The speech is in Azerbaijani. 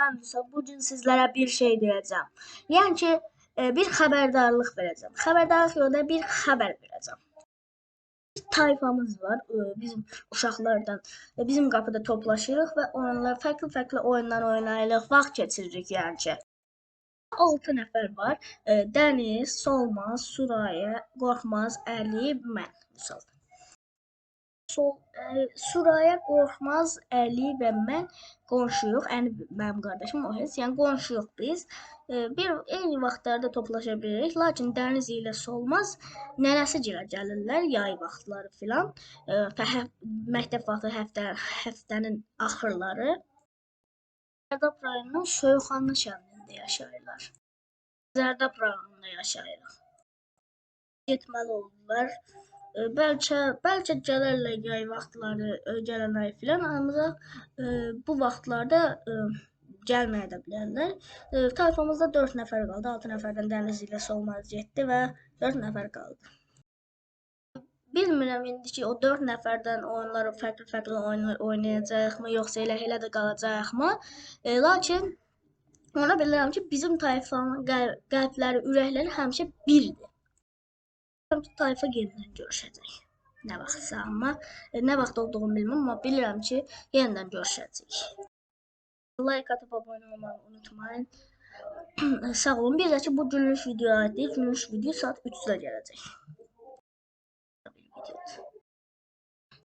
Mən Musa. Bu gün sizlərə bir şey deyəcəm. Yəni ki, e, bir xəbərdarlıq verəcəm. Xəbərdarlıq yolda bir xəbər verəcəm. Bir tayfamız var, e, bizim uşaqlardan. e, Bizim qapıda toplaşırıq və oyunlar, fərqli-fərqli oyunlar oynayırıq, vaxt keçiririk yəni ki. 6 nəfər var. Dəniz, Solmaz, Surayə, Qorxmaz, Əli, mən. Misal. Sol, ə, Suraya Qorxmaz, Əli və mən qonşuyuq. Əli mənim qardaşım, o heç, yəni qonşuyuq biz. Ə, Bir eyni vaxtlarda toplaşa bilirik, lakin Dəniz ilə Solmaz nənəsi gilə gəlirlər yay vaxtları filan. Hə- Məktəb vaxtı həftə həftənin axırları. Zərdab rayonunun Soyuxanlı kəndində yaşayırlar. Zərdab rayonunda yaşayırıq. Getməli oldular. Bəlkə bəlkə gələrlər yay vaxtları, e, gələn ay filan, ancaq e, bu vaxtlarda e, gəlməyə də bilərlər. Tayfamızda 4 nəfər qaldı. 6 nəfərdən Dəniz ilə Solmaz getdi və 4 nəfər qaldı. Bilmirəm indi ki, o 4 nəfərdən oyunları fərqli-fərqli oyunlar oynayacağıqmı, yoxsa elə elə də qalacağıqmı? E, lakin ona bilirəm ki, bizim tayfanın qəlb, qəlbləri, ürəkləri həmişə birdir. Ki, tayfa yenidən görüşəcək. Nə vaxtsa, amma e, nə vaxt olduğunu bilmirəm, amma bilirəm ki, yenidən görüşəcəyik. Like atıb abunə olmağı unutmayın. Sağ olun. Bir də ki, bu günlük video aiddir. Günlük video saat 3-də gələcək.